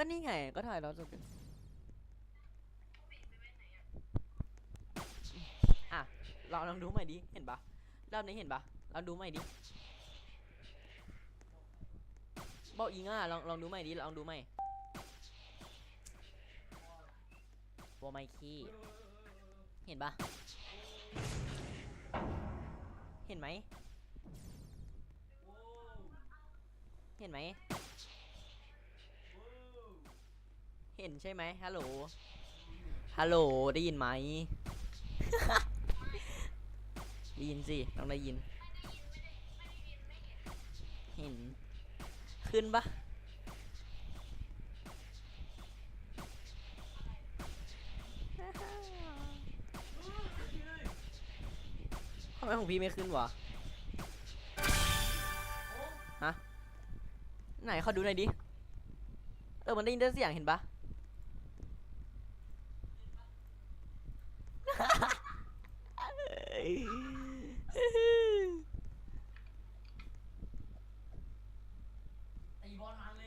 ก็นี่ไงก็ถ่ายแล้วจบอะลองลองดูใหม่ดิ เห็นปะรอบนี้เห็นปะลองดูใหม่ดิบอกอิงอะลองลองดูใหม่ดิ ลองดูใหม่โบไมคีเห็นปะเห็นไหม เห็นไหม เห็นใช่ไหมฮัลโหล ฮัลโหล ได้ยินไหม ได้ยินสิ ต้องได้ยิน เห็น ขึ้นปะทำไมของพี่ไม่ขึ้นวะ ฮะ ไหนเขาดูหน่อยดิ เออ มันได้ยินเสียงเห็นปะ ตีบอลมัน